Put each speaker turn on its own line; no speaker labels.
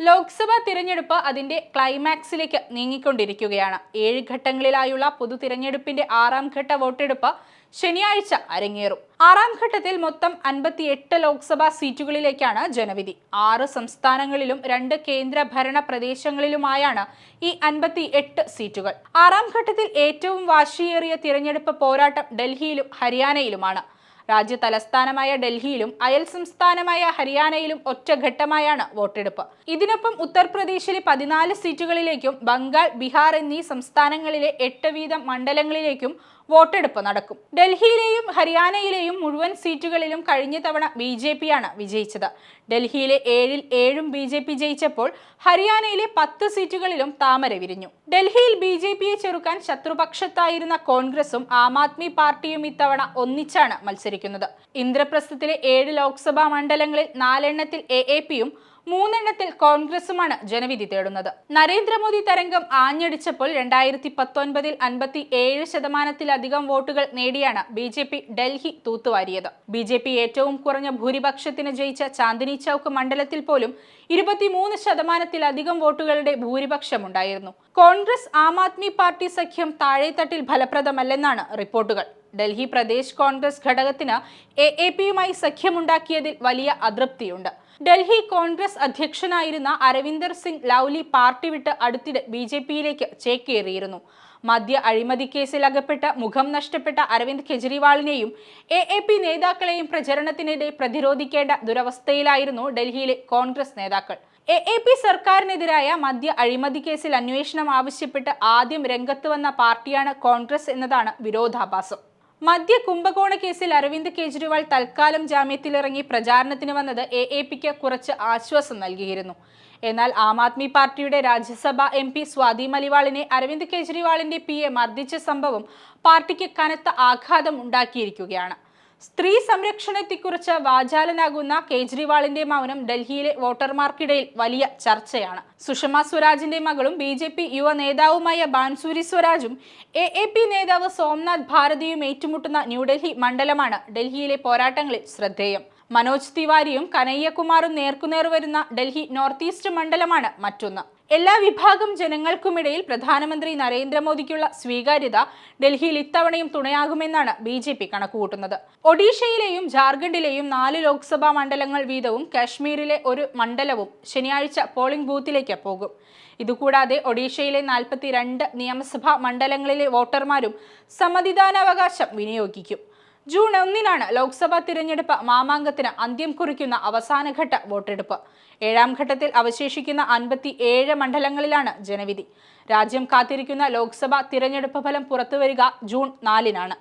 ലോക്സഭാ തിരഞ്ഞെടുപ്പ് അതിന്റെ ക്ലൈമാക്സിലേക്ക് നീങ്ങിക്കൊണ്ടിരിക്കുകയാണ്. ഏഴ് ഘട്ടങ്ങളിലായുള്ള പൊതു തിരഞ്ഞെടുപ്പിന്റെ ആറാം ഘട്ട വോട്ടെടുപ്പ് ശനിയാഴ്ച അരങ്ങേറും. ആറാം ഘട്ടത്തിൽ മൊത്തം അൻപത്തിയെട്ട് ലോക്സഭാ സീറ്റുകളിലേക്കാണ് ജനവിധി. ആറ് സംസ്ഥാനങ്ങളിലും രണ്ട് കേന്ദ്ര ഭരണ പ്രദേശങ്ങളിലുമായാണ് ഈ അൻപത്തി എട്ട് സീറ്റുകൾ. ആറാം ഘട്ടത്തിൽ ഏറ്റവും വാശിയേറിയ തിരഞ്ഞെടുപ്പ് പോരാട്ടം ഡൽഹിയിലും ഹരിയാനയിലുമാണ്. രാജ്യ തലസ്ഥാനമായ ഡൽഹിയിലും അയൽ സംസ്ഥാനമായ ഹരിയാനയിലും ഒറ്റഘട്ടമായാണ് വോട്ടെടുപ്പ്. ഇതിനൊപ്പം ഉത്തർപ്രദേശിലെ പതിനാല് സീറ്റുകളിലേക്കും ബംഗാൾ ബീഹാർ എന്നീ സംസ്ഥാനങ്ങളിലെ എട്ട് വീതം മണ്ഡലങ്ങളിലേക്കും വോട്ടെടുപ്പ് നടക്കും. ഡൽഹിയിലെയും ഹരിയാനയിലെയും മുഴുവൻ സീറ്റുകളിലും കഴിഞ്ഞ തവണ ബി ജെ പിയാണ് വിജയിച്ചത്. ഡൽഹിയിലെ ഏഴിൽ ഏഴും ബി ജെ പി ജയിച്ചപ്പോൾ ഹരിയാനയിലെ പത്ത് സീറ്റുകളിലും താമര വിരിഞ്ഞു. ഡൽഹിയിൽ ബി ജെ പിയെ ചെറുക്കാൻ ശത്രുപക്ഷത്തായിരുന്ന കോൺഗ്രസും ആം ആദ്മി പാർട്ടിയും ഇത്തവണ ഒന്നിച്ചാണ് മത്സരിക്കുന്നത്. ഇന്ദ്രപ്രസ്ഥത്തിലെ ഏഴ് ലോക്സഭാ മണ്ഡലങ്ങളിൽ നാലെണ്ണത്തിൽ എ എ പിയും മൂന്നെണ്ണത്തിൽ കോൺഗ്രസുമാണ് ജനവിധി തേടുന്നത്. നരേന്ദ്രമോദി തരംഗം ആഞ്ഞടിച്ചപ്പോൾ രണ്ടായിരത്തി പത്തൊൻപതിൽ അൻപത്തി ഏഴ് ശതമാനത്തിലധികം വോട്ടുകൾ നേടിയാണ് ബി ജെ പി ഡൽഹി തൂത്തുവാരിയത്. ബി ജെ പി ഏറ്റവും കുറഞ്ഞ ഭൂരിപക്ഷത്തിന് ജയിച്ച ചാന്ദിനി ചൌക്ക് മണ്ഡലത്തിൽ പോലും ഇരുപത്തിമൂന്ന് ശതമാനത്തിലധികം വോട്ടുകളുടെ ഭൂരിപക്ഷമുണ്ടായിരുന്നു. കോൺഗ്രസ് ആം ആദ്മി പാർട്ടി സഖ്യം താഴെത്തട്ടിൽ ഫലപ്രദമല്ലെന്നാണ് റിപ്പോർട്ടുകൾ. ഡൽഹി പ്രദേശ് കോൺഗ്രസ് ഘടകത്തിന് എ എ പിയുമായി സഖ്യമുണ്ടാക്കിയതിൽ വലിയ അതൃപ്തിയുണ്ട്. ഡൽഹി കോൺഗ്രസ് അധ്യക്ഷനായിരുന്ന അരവിന്ദർ സിംഗ് ലൗലി പാർട്ടി വിട്ട് അടുത്തിടെ ബി ജെ പിയിലേക്ക് ചേക്കേറിയിരുന്നു. മദ്യ അഴിമതി കേസിൽ അകപ്പെട്ട് മുഖം നഷ്ടപ്പെട്ട അരവിന്ദ് കെജ്രിവാളിനെയും എ എ പി നേതാക്കളെയും പ്രചരണത്തിനിടെ പ്രതിരോധിക്കേണ്ട ദുരവസ്ഥയിലായിരുന്നു ഡൽഹിയിലെ കോൺഗ്രസ് നേതാക്കൾ. എ എ പി സർക്കാരിനെതിരായ മദ്യ അഴിമതി കേസിൽ അന്വേഷണം ആവശ്യപ്പെട്ട് ആദ്യം രംഗത്ത് വന്ന പാർട്ടിയാണ് കോൺഗ്രസ് എന്നതാണ് വിരോധാഭാസം. മദ്യ കുംഭകോണ കേസിൽ അരവിന്ദ് കെജ്രിവാൾ തൽക്കാലം ജാമ്യത്തിലിറങ്ങി പ്രചാരണത്തിന് വന്നത് എ എ പിക്ക് കുറച്ച് ആശ്വാസം നൽകിയിരുന്നു. എന്നാൽ ആം ആദ്മി പാർട്ടിയുടെ രാജ്യസഭാ എം പി സ്വാതി മലിവാളിനെ അരവിന്ദ് കെജ്രിവാളിന്റെ പി എ മർദ്ദിച്ച സംഭവം പാർട്ടിക്ക് കനത്ത ആഘാതം ഉണ്ടാക്കിയിരിക്കുകയാണ്. സ്ത്രീ സംരക്ഷണത്തെക്കുറിച്ച് വാചാലനാകുന്ന കേജ്രിവാളിന്റെ മൗനം ഡൽഹിയിലെ വോട്ടർമാർക്കിടയിൽ വലിയ ചർച്ചയാണ്. സുഷമ സ്വരാജിന്റെ മകളും ബി ജെ പി യുവ നേതാവുമായ ബാൻസൂരി സ്വരാജും എ എ പി നേതാവ് സോംനാഥ് ഭാരതിയും ഏറ്റുമുട്ടുന്ന ന്യൂഡൽഹി മണ്ഡലമാണ് ഡൽഹിയിലെ പോരാട്ടങ്ങളിൽ ശ്രദ്ധേയം. മനോജ് തിവാരിയും കനയ്യകുമാറും നേർക്കുനേർ വരുന്ന ഡൽഹി നോർത്ത് ഈസ്റ്റ് മണ്ഡലമാണ് മറ്റൊന്ന്. എല്ലാ വിഭാഗം ജനങ്ങൾക്കുമിടയിൽ പ്രധാനമന്ത്രി നരേന്ദ്രമോദിക്കുള്ള സ്വീകാര്യത ഡൽഹിയിൽ ഇത്തവണയും തുണയാകുമെന്നാണ് ബി ജെ പി കണക്കുകൂട്ടുന്നത്. ഒഡീഷയിലെയും ജാർഖണ്ഡിലെയും നാല് ലോക്സഭാ മണ്ഡലങ്ങൾ വീതവും കാശ്മീരിലെ ഒരു മണ്ഡലവും ശനിയാഴ്ച പോളിംഗ് ബൂത്തിലേക്ക് പോകും. ഇതുകൂടാതെ ഒഡീഷയിലെ നാൽപ്പത്തിരണ്ട് നിയമസഭാ മണ്ഡലങ്ങളിലെ വോട്ടർമാരും സമ്മതിദാനാവകാശം വിനിയോഗിക്കും. ജൂൺ ഒന്നിനാണ് ലോക്സഭാ തിരഞ്ഞെടുപ്പ് മാമാങ്കത്തിന് അന്ത്യം കുറിക്കുന്ന അവസാനഘട്ട വോട്ടെടുപ്പ്. ഏഴാം ഘട്ടത്തിൽ അവശേഷിക്കുന്ന അൻപത്തി ഏഴ് മണ്ഡലങ്ങളിലാണ് ജനവിധി. രാജ്യം കാത്തിരിക്കുന്ന ലോക്സഭാ തിരഞ്ഞെടുപ്പ് ഫലം പുറത്തുവരിക ജൂൺ നാലിനാണ്.